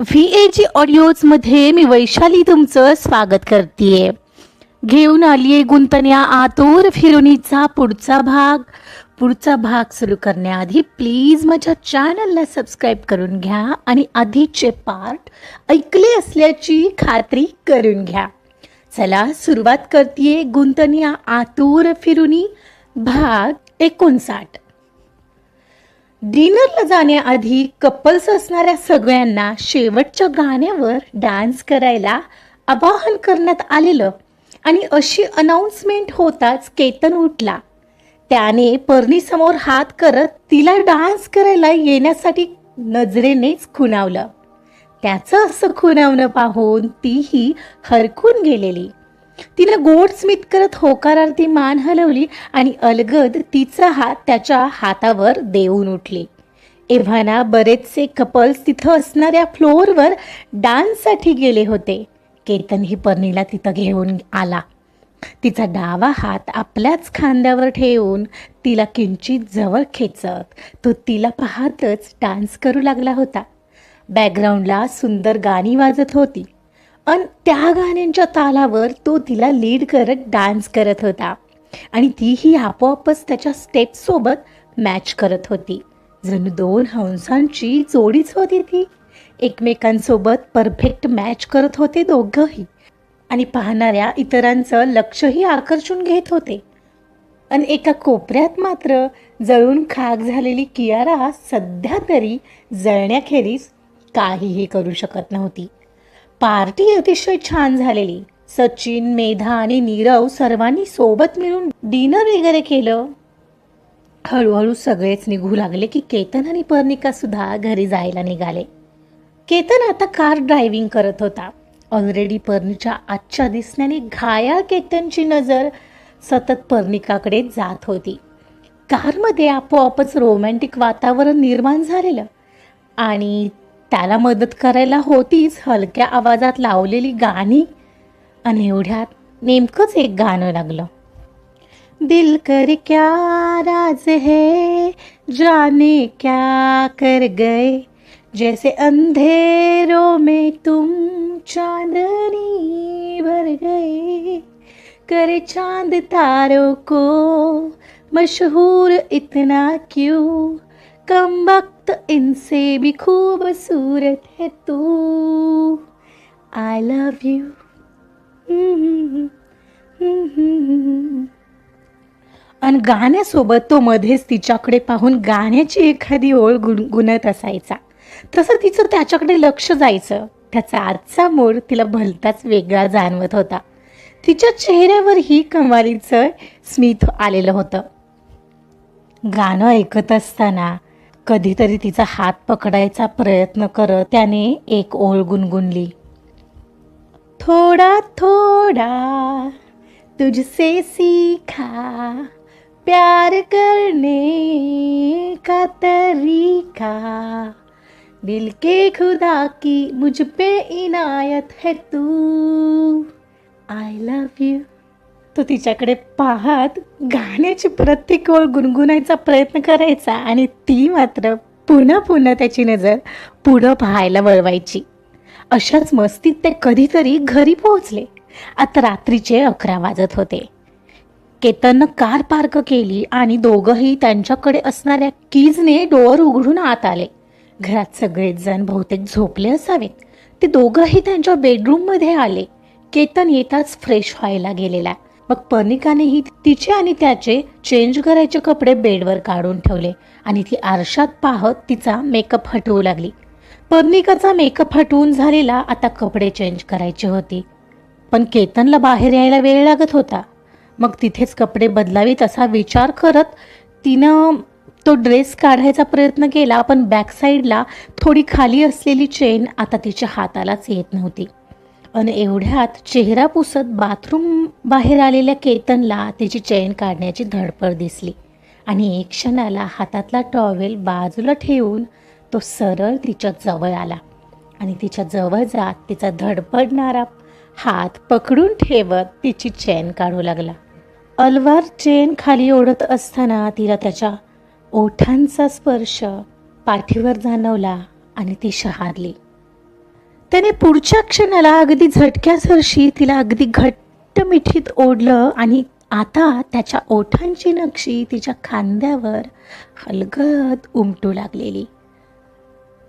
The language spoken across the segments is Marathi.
व्ही ए जी ऑडिओजमध्ये मी वैशाली तुमचं स्वागत करते घेऊन आलीये गुंतण्या आतोर फिरुनीचा पुढचा भाग. पुढचा भाग सुरू करण्याआधी प्लीज माझ्या चॅनलला सबस्क्राईब करून घ्या आणि आधीचे पार्ट ऐकले असल्याची खात्री करून घ्या. चला सुरुवात करते गुंतण्या आतूर फिरुनी भाग एकोणसाठ. डिनरला जाण्याआधी कपल्स असणाऱ्या सगळ्यांना शेवटच्या गाण्यावर डान्स करायला आवाहन करण्यात आलेलं आणि अशी अनाऊन्समेंट होताच केतन उठला. त्याने पर्णीसमोर हात करत तिला डान्स करायला येण्यासाठी नजरेनेच खुणावलं. त्याचं असं खुणावणं पाहून तीही हरकून गेलेली. तिनं गोड स्मित करत होकारार्थी मान हलवली आणि अलगद तिचा हात त्याच्या हातावर देऊन उठली. एव्हाना बरेचसे कपल्स तिथं असणाऱ्या फ्लोअरवर डान्ससाठी गेले होते. केतन ही पर्णीला तिथं घेऊन आला. तिचा डावा हात आपल्याच खांद्यावर ठेवून तिला किंचित जवळ खेचत तो तिला पाहतच डान्स करू लागला होता. बॅकग्राऊंडला सुंदर गाणी वाजत होती. अन त्या गाण्यांच्या तालावर तो तिला लीड करत डान्स करत होता. आणि तीही आपोआपच त्याच्या स्टेप्ससोबत मॅच करत होती. जणू दोन हंसांची जोडीच होती ती. एकमेकांसोबत परफेक्ट मॅच करत होते दोघंही. आणि पाहणाऱ्या इतरांचं लक्षही आकर्षून घेत होते. आणि एका कोपऱ्यात मात्र जळून खाक झालेली कियारा सध्या तरी जळण्याखेरीज काहीही करू शकत नव्हती. पार्टी अतिशय छान झालेली. सचिन मेधा आणि नीरव सर्वांनी सोबत मिळून डिनर वगैरे केलं. हळूहळू सगळेच निघू लागले की केतन आणि पर्णिका सुद्धा घरी जायला निघाले. केतन आता कार ड्रायव्हिंग करत होता. ऑलरेडी पर्णीच्या आजच्या दिसण्याने घायाळ केतनची नजर सतत पर्णिकाकडे जात होती. कारमध्ये आपोआपच रोमॅन्टिक वातावरण निर्माण झालेलं आणि त्याला मदत करायला होतीच हलक्या आवाजात लावलेली गाणी. आणि एवढ्यात नेमकंच एक गाणं लागलं. दिल कर क्या राज है जाने क्या कर गए. जैसे अंधेरों में तुम चांदनी भर गए. करे चांद तारों को मशहूर इतना क्यों? कम वक्त इनसे भी खूबसूरत है तू आई लव यू आणि गाण्यासोबत तो मध्येच तिच्याकडे पाहून गाण्याची एखादी ओळ गुणगुणत असायचा तसं तिचं त्याच्याकडे लक्ष जायचं त्याचा आजचा मूड तिला भलताच वेगळा जाणवत होता तिच्या चेहऱ्यावरही कमालीचं स्मित आलेलं होतं गाणं ऐकत असताना कधीतरी तिचा हात पकडायचा प्रयत्न करत त्याने एक ओळ गुणगुणली. थोडा थोडा तुझसे सीखा प्यार करने का तरीका. दिल के खुदा की मुझ पे इनायत है तू. आय लव यू तो तिच्याकडे पाहत गाण्याची प्रत्येक ओळ गुणगुणायचा प्रयत्न करायचा आणि ती मात्र पुन्हा पुन्हा त्याची नजर पुढं पाहायला वळवायची. अशाच मस्तीत ते कधीतरी घरी पोहोचले. आता रात्रीचे अकरा वाजत होते. केतननं कार पार्क केली आणि दोघंही त्यांच्याकडे असणाऱ्या कीजने डोअर उघडून आत आले. घरात सगळेच जण बहुतेक झोपले असावेत. ते दोघंही त्यांच्या बेडरूममध्ये आले. केतन येताच फ्रेश व्हायला गेलेला. मग पनिकानेही तिचे आणि त्याचे चेंज करायचे कपडे बेडवर काढून ठेवले आणि ती आरशात पाहत तिचा मेकअप हटवू लागली. पर्णिकाचा मेकअप हटवून झालेला आता कपडे चेंज करायचे होते. पण केतनला बाहेर यायला वेळ लागत होता. मग तिथेच कपडे बदलावीत असा विचार करत तिनं तो ड्रेस काढायचा प्रयत्न केला पण बॅकसाईडला थोडी खाली असलेली चेन आता तिच्या हातालाच येत नव्हती. आणि एवढ्यात चेहरा पुसत बाथरूम बाहेर आलेल्या केतनला तिची चैन काढण्याची धडपड दिसली. आणि एक क्षणाला हातातला टॉवेल बाजूला ठेवून तो सरळ तिच्या जवळ आला. आणि तिच्या जवळ जात तिचा धडपडणारा हात पकडून ठेवत तिची चेन काढू लागला. अलवार चेन खाली ओढत असताना तिला त्याच्या ओठांचा स्पर्श पाठीवर जाणवला आणि ती शहारली. त्याने पुढच्या क्षणाला अगदी झटक्यासरशी तिला अगदी घट्ट मिठीत ओढलं आणि आता त्याच्या ओठांची नक्षी तिच्या खांद्यावर हलगत उमटू लागलेली.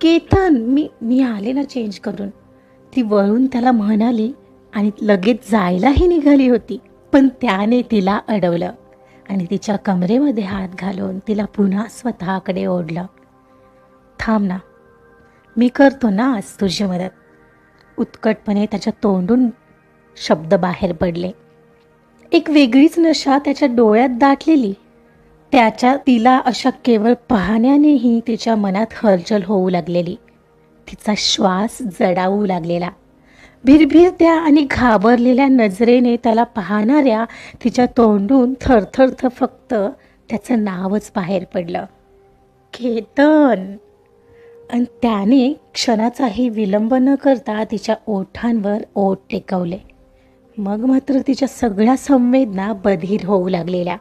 केतन मी मी आले ना चेंज करून. ती वळून त्याला म्हणाली आणि लगेच जायलाही निघाली होती पण त्याने तिला अडवलं आणि तिच्या कमरेमध्ये हात घालून तिला पुन्हा स्वतःकडे ओढलं. थांब ना मी करतो ना आज तुझी मदत. उत्कटपणे त्याच्या तोंडून शब्द बाहेर पडले. एक वेगळीच नशा त्याच्या डोळ्यात दाटलेली. त्याच्या तिला अशा केवळ पाहण्यानेही तिच्या मनात हलचल होऊ लागलेली. तिचा श्वास जडावू लागलेला. भिरभिरत्या आणि घाबरलेल्या नजरेने त्याला पाहणाऱ्या तिच्या तोंडून थरथरथ फक्त त्याचं नावच बाहेर पडलं. केतन! आणि त्याने क्षणाचाही विलंब न करता तिच्या ओठांवर ओठ टेकवले. मग मात्र तिच्या सगळ्या संवेदना बधीर होऊ लागलेल्या.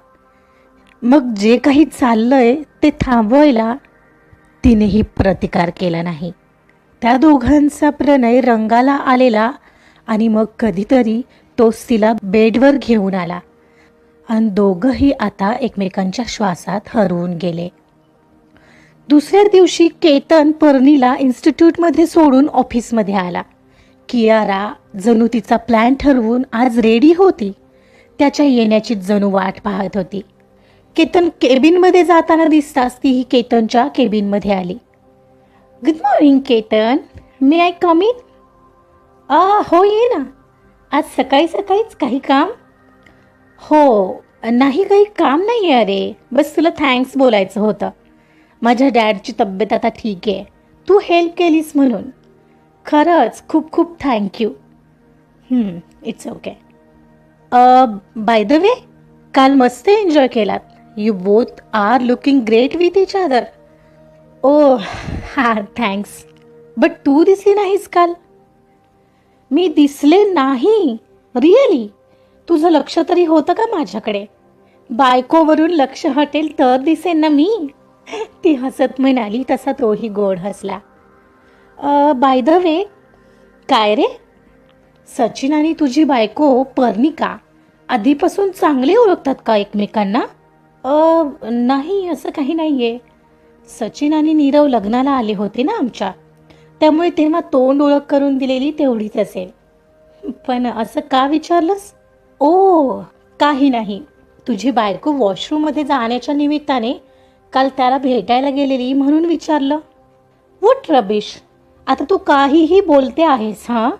मग जे काही चाललंय ते थांबवायला तिनेही प्रतिकार केला नाही. त्या दोघांचा प्रणय रंगाला आलेला आणि मग कधीतरी तोच तिला बेडवर घेऊन आला. आणि दोघंही आता एकमेकांच्या श्वासात हरवून गेले. दुसऱ्या दिवशी केतन पर्णीला इन्स्टिट्यूटमध्ये सोडून ऑफिसमध्ये आला. कियारा जणू तिचा प्लॅन ठरवून आज रेडी होती. त्याच्या येण्याची जणू वाट पाहत होती. केतन केबिनमध्ये जाताना दिसताच ती ही केतनच्या केबिनमध्ये आली. Good morning Ketan. May I come in आ हो ये ना. आज सकाळी सकाळीच काही काम? हो नाही काही काम नाही आहे अरे. बस तुला थँक्स बोलायचं होतं. माझ्या डॅडची तब्येत आता ठीक आहे. तू हेल्प केलीस म्हणून. खरंच खूप खूप thank you it's okay by the way काल मस्त एन्जॉय केलात. You both are looking great with each other oh हा थँक्स बट तू दिसली नाहीस काल. मी दिसले नाही. रिअली तुझं लक्ष तरी होतं का माझ्याकडे? बायकोवरून लक्ष हटेल तर दिसेन ना मी. ती हसत म्हणाली तसा तोही गोड हसला. बाय द वे काय रे? सचिन आणि तुझी बायको पर्णिका आधीपासून चांगले ओळखतात का एकमेकांना? नाही असं काही नाही आहे सचिन आणि नीरव लग्नाला आले होते ना आमच्या. त्यामुळे तेव्हा तोंड ओळख करून दिलेली तेवढीच असेल. पण असं का विचारलंस? ओ काही नाही. तुझी बायको वॉशरूममध्ये जाण्याच्या निमित्ताने काल त्याला भेटायला गेलेली म्हणून विचारलं. वट रबीश आता तू काहीही बोलते आहेस हां?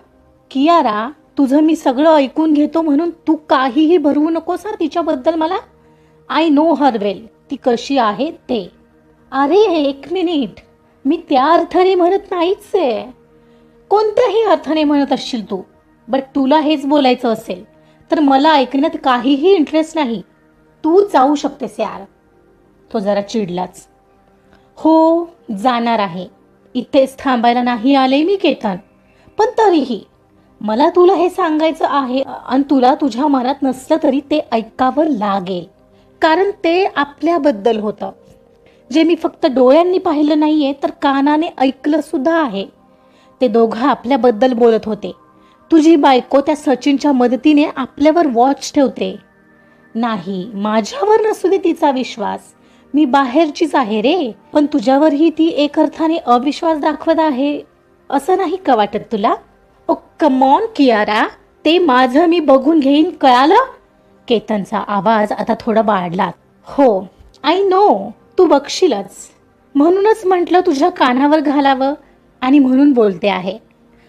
कियारा तुझं मी सगळं ऐकून घेतो म्हणून तू काहीही भरवू नकोस हा तिच्याबद्दल मला? आय नो हर वेल ती कशी आहे ते. अरे एक मिनिट. मी त्या अर्थाने म्हणत नाहीच आहे. कोणत्याही अर्थाने म्हणत असशील तू? बट तुला हेच बोलायचं असेल तर मला ऐकण्यात काहीही इंटरेस्ट नाही. तू जाऊ शकतेस यार. तो जरा चिडलाच. हो जाणार आहे. इथेच थांबायला नाही आले मी केतन. पण तरीही मला तुला हे सांगायचं आहे आणि तुला तुझ्या मनात नसलं तरी ते ऐकावं लागेल. कारण ते आपल्याबद्दल होतं. जे मी फक्त डोळ्यांनी पाहिलं नाही आहे तर कानाने ऐकलं सुद्धा आहे. ते दोघं आपल्याबद्दल बोलत होते. तुझी बायको त्या सचिनच्या मदतीने आपल्यावर वॉच ठेवते. नाही माझ्यावर नसू दे तिचा विश्वास. मी बाहेरचीच आहे रे पण तुझ्यावरही ती एक अर्थाने अविश्वास दाखवत आहे असं नाही का वाटत तुला? Oh come on Kiara. ते माझं मी बघून घेईन कळालं? केतनचा आवाज आता थोडा वाढला. हो आय नो तू बघशीलच. म्हणूनच म्हटलं तुझ्या कानावर घालावं आणि म्हणून बोलते आहे.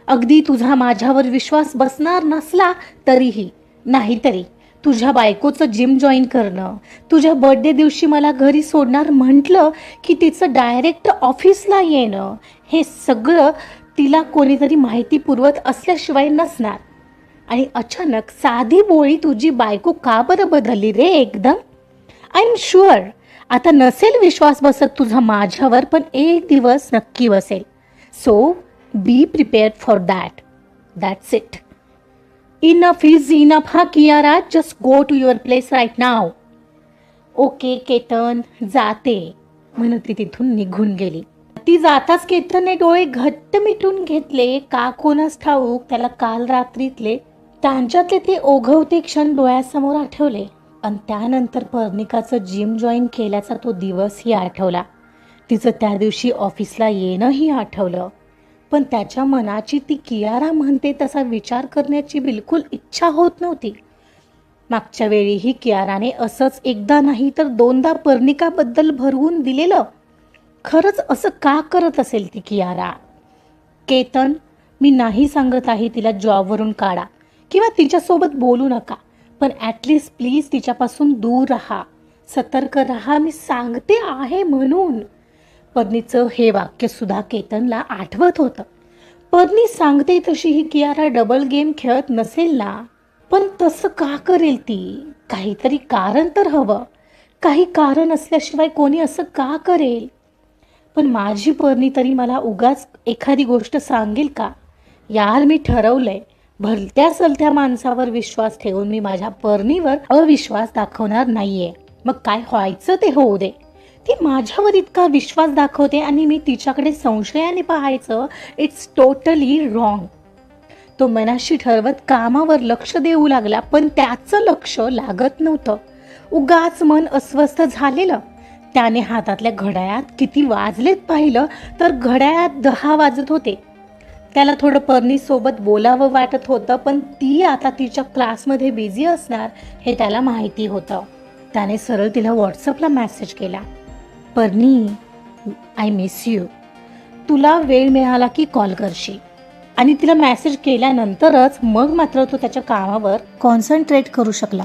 अगदी तुझा माझ्यावर विश्वास बसणार नसला तरीही नाहीतरी. तुझ्या बायकोचं जिम जॉईन करणं तुझ्या बर्थडे दिवशी मला घरी सोडणार म्हटलं की तिचं डायरेक्ट ऑफिसला येणं हे सगळं तिला कोणीतरी माहिती पुरवत असल्याशिवाय नसणार. आणि अचानक साधी बोळी तुझी बायको का बरं बदलली रे एकदम? आय एम शुअर आता नसेल विश्वास बसत तुझा माझ्यावर पण एक दिवस नक्की बसेल. So be prepared for that that's it enough is enough हा Kiara just go to your place right now okay Ketan जाते. म्हणत ती तिथून निघून गेली. ती जाताच केतनने डोळे घट्ट मिटून घेतले. का कोणास ठाऊक त्याला काल रात्रीतले त्यांच्यातले ते ओघवते क्षण डोळ्यासमोर आठवले. आणि त्यानंतर पर्णिकाचं जिम जॉईन केल्याचा तो दिवसही आठवला. तिचं त्या दिवशी ऑफिसला येणंही आठवलं. पण त्याच्या मनाची ती कियारा म्हणते तसा विचार करण्याची बिलकुल इच्छा होत नव्हती. मागच्या वेळीही कियाराने असंच एकदा नाही तर दोनदा पर्णिकाबद्दल भरवून दिलेलं. खरंच असं का करत असेल ती कियारा? केतन मी नाही सांगत आहे तिला जॉबवरून काढा किंवा तिच्यासोबत बोलू नका पण ॲटलिस्ट प्लीज तिच्यापासून दूर राहा. सतर्क राहा मी सांगते आहे म्हणून. पत्नीचं हे वाक्य सुद्धा केतनला आठवत होतं. पत्नी सांगते तशी ही कियारा डबल गेम खेळत नसेल ना पण तसं का करेल ती? काहीतरी कारण तर हवं. काही कारण असल्याशिवाय कोणी असं का करेल? पण माझी पर्णी तरी मला उगाच एखादी गोष्ट सांगेल का? यार मी ठरवलंय. भलत्या सलत्या माणसावर विश्वास ठेवून मी माझ्या पर्णीवर अविश्वास दाखवणार नाहीये. मग काय व्हायचं ते होऊ दे. ती माझ्यावर इतका विश्वास दाखवते आणि मी तिच्याकडे संशयाने पाहायचं इट्स टोटली रॉंग तो मनाशी ठरवत कामावर लक्ष देऊ लागला पण त्याचं लक्ष लागत नव्हतं. उगाच मन अस्वस्थ झालेलं. त्याने हातातल्या घड्याळात किती वाजलेत पाहिलं तर घड्याळात दहा वाजत होते. त्याला थोडं पर्नीसोबत बोलावं वाटत होतं पण ती आता तिच्या क्लासमध्ये बिझी असणार हे त्याला माहिती होतं. त्याने सरळ तिला व्हॉट्सअपला मॅसेज केला. पर्नी आय मिस यू तुला वेळ मिळाला की कॉल करशील. आणि तिला मेसेज केल्यानंतरच मग मात्र तो त्याच्या कामावर कॉन्सन्ट्रेट करू शकला.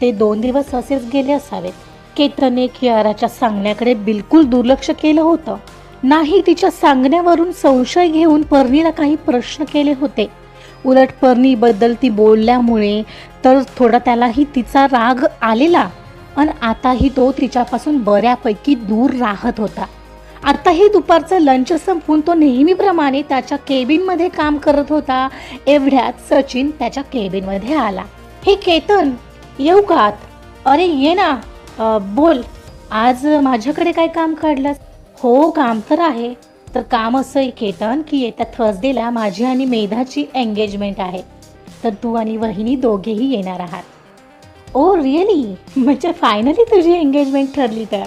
ते दोन दिवस असेच गेले असावेत. केतने कियाराच्या सांगण्याकडे बिलकुल दुर्लक्ष केलं होतं. नाही तिच्या सांगण्यावरून संशय घेऊन पर्णीला काही प्रश्न केले होते. उलट पर्णीबद्दल ती बोलल्यामुळे तर थोडा त्यालाही तिचा राग आलेला. आणि आताही तो तिच्यापासून बऱ्यापैकी दूर राहत होता. आताही दुपारचं लंच संपून तो नेहमीप्रमाणे त्याच्या केबिनमध्ये काम करत होता. एवढ्यात सचिन त्याच्या केबिनमध्ये आला. हे केतन येऊ का आत? अरे ये ना. बोल. आज माझ्याकडे काय काम काढलंस? हो काम तर आहे. तर काम असं आहे केतन की येत्या थर्सडेला माझी आणि मेधाची एंगेजमेंट आहे. तर तू आणि वहिनी दोघेही येणार आहात. ओ रिअली म्हणजे फायनली तुझी एंगेजमेंट ठरली तर?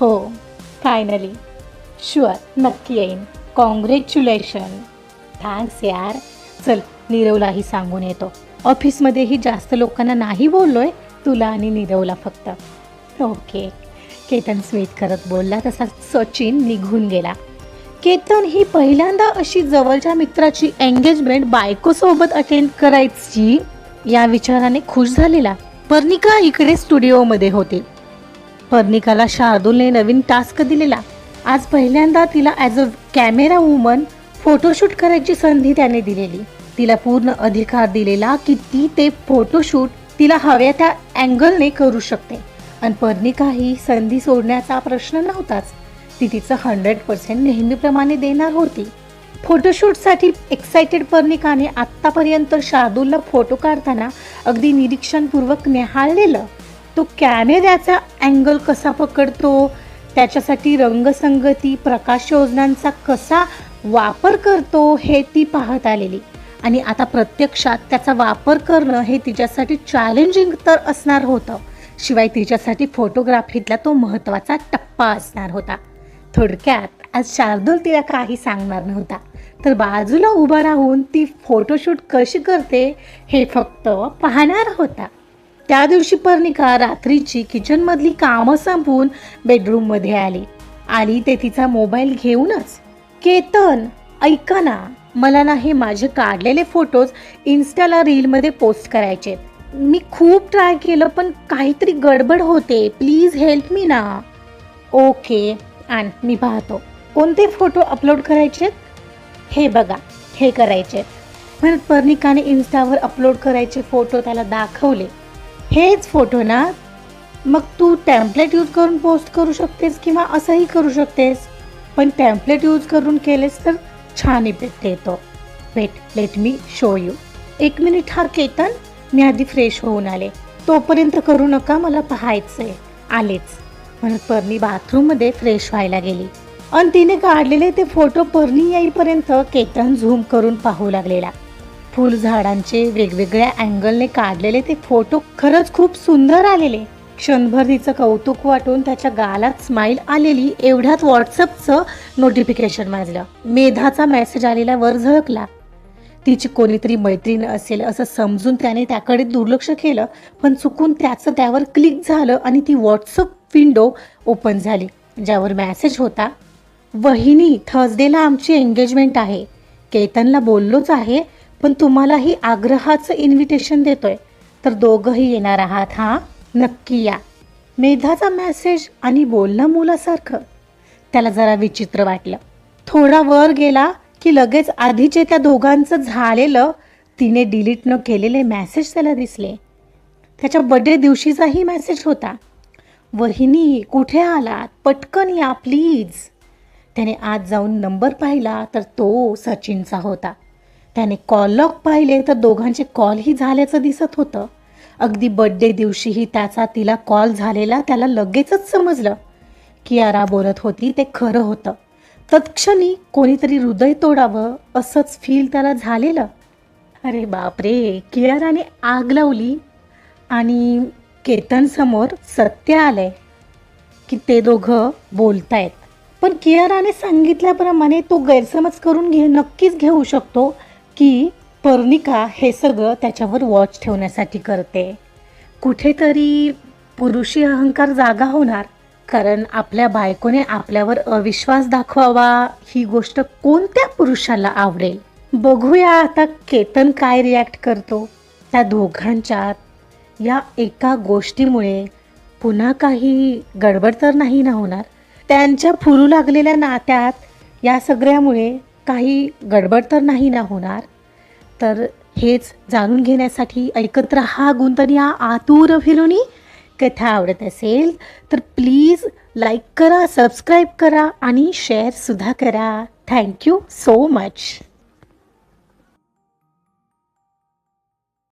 हो फायनली शुअर नक्की येईन. कॉंग्रॅच्युलेशन थँक्स यार. चल नीरवलाही सांगून येतो. ऑफिसमध्येही जास्त लोकांना नाही बोललोय तुला आणि नीरवला फक्त. ओके केतन स्मित करत बोलला तसा सचिन निघून गेला. केतन ही पहिल्यांदा अशी जवळच्या मित्राची एंगेजमेंट बायकोसोबत अटेंड करायची? या विचाराने खुश झालेला पर्णिका इकडे स्टुडिओमध्ये होती. पर्णिकाला शार्दूलने नवीन टास्क दिलेला. आज पहिल्यांदा तिला as a camera woman photoshoot करायची संधी त्याने दिलेली. तिला पूर्ण अधिकार दिलेला की ती ते फोटोशूट तिला हव्या त्या अँगलने करू शकते. आणि पर्णिका ही संधी सोडण्याचा प्रश्न नव्हताच. ती तिचं हंड्रेड पर्सेंट नेहमीप्रमाणे देणार होती. फोटोशूटसाठी एक्सायटेड पर्णिकाने आत्तापर्यंत शार्दूलला फोटो काढताना अगदी निरीक्षणपूर्वक निहाळलेलं. तो कॅमेऱ्याचा अँगल कसा पकडतो? त्याच्यासाठी रंगसंगती प्रकाश योजनांचा कसा वापर करतो? हे ती पाहत आलेली. आणि आता प्रत्यक्षात त्याचा वापर करणं हे तिच्यासाठी चॅलेंजिंग तर असणार होतं. शिवाय तिच्यासाठी फोटोग्राफीतला तो महत्त्वाचा टप्पा असणार होता. थोडक्यात आज शार्दूल तिला काही सांगणार नव्हता. तर बाजूला उभा राहून ती फोटोशूट कशी करते हे फक्त पाहणार होता. त्या दिवशी पर्णिका रात्रीची किचनमधली कामं संपवून बेडरूममध्ये आली. आली ते तिचा मोबाईल घेऊनच. केतन ऐका ना मला ना हे माझे काढलेले फोटोज इन्स्टाला रीलमध्ये पोस्ट करायचे. मी खूप ट्राय केलं पण काहीतरी गडबड होते. प्लीज हेल्प मी ना. ओके अँड मी पाहतो. कोणते फोटो अपलोड करायचे हे बघा हे करायचे. म्हणत पर्णिकाने इन्स्टावर अपलोड करायचे फोटो त्याला दाखवले. हेच फोटो ना? मग तू टॅम्पलेट यूज करून पोस्ट करू शकतेस किंवा असंही करू शकतेस? पण टॅम्पलेट यूज करून केलेस तर छान इफेक्ट येतो wait let me show you एक मिनिट हा केतन. मी आधी फ्रेश होऊन आले. तोपर्यंत करू नका मला पाहायचं आहे आलेच. म्हणत पर्णी बाथरूममध्ये फ्रेश व्हायला गेली. आणि तिने काढलेले ते फोटो परणी येईपर्यंत केतन झूम करून पाहू लागलेला. फुलझाडांचे वेगवेगळ्या अँगलने काढलेले ते फोटो खरंच खूप सुंदर आलेले. क्षणभर तिचं कौतुक वाटून त्याच्या गालात स्माईल आलेली एवढ्यात व्हॉट्सअपचं नोटिफिकेशन वाजलं. मेधाचा मेसेज आलेला वर झळकला. तिची कोणीतरी मैत्रीण असेल असं समजून त्याने त्याकडे दुर्लक्ष केलं पण चुकून त्याचं त्यावर क्लिक झालं आणि ती व्हॉट्सअप विंडो ओपन झाली ज्यावर मॅसेज होता वहिनी थर्सडेला आमची एंगेजमेंट आहे. केतनला बोललोच आहे पण तुम्हालाही आग्रहाचं इन्व्हिटेशन देतोय. तर दोघंही येणार आहात हां? नक्की या. मेधाचा मॅसेज आणि बोलणं मुलासारखं. त्याला जरा विचित्र वाटलं. थोडा वर गेला की लगेच आधीचे त्या दोघांचं झालेलं तिने डिलीट न केलेले मेसेज त्याला दिसले. त्याच्या बड्डे दिवशीचाही मेसेज होता. वहिनी कुठे आलात? पटकन या प्लीज त्याने आज जाऊन नंबर पाहिला तर तो सचिनचा होता. त्याने कॉल लॉक पाहिले तर दोघांचे कॉलही झाल्याचं दिसत होतं. अगदी बड्डे दिवशीही त्याचा तिला कॉल झालेला त्याला लगेचच समजलं. कियारा बोलत होती ते खरं होतं. तत्क्षणी कोणीतरी हृदय तोडावं असंच फील त्याला झालेलं. अरे बापरे कियाराने आग लावली आणि केतनसमोर सत्य आलंय की ते दोघं बोलतायत. पण कियाराने सांगितल्याप्रमाणे तो गैरसमज करून घे नक्कीच घेऊ शकतो की पर्णिका हे सगळं त्याच्यावर वॉच ठेवण्यासाठी करते. कुठेतरी पुरुषी अहंकार जागा होणार कारण आपल्या बायकोने आपल्यावर अविश्वास दाखवावा ही गोष्ट कोणत्या पुरुषाला आवडेल? बघूया आता केतन काय रिॲक्ट करतो. त्या दोघांच्यात या एका गोष्टीमुळे पुन्हा काही गडबड तर नाही ना होणार? त्यांच्या फुलू लागलेल्या नात्यात या सगळ्यामुळे काही गडबड तर नाही ना होणार? तर हेच जाणून घेण्यासाठी ऐकत रहा गुंतनिया आतुर फिरुनी कथा आवडत असेल तर प्लीज लाईक करा सबस्क्राईब करा आणि शेअरसुद्धा करा. Thank you so much.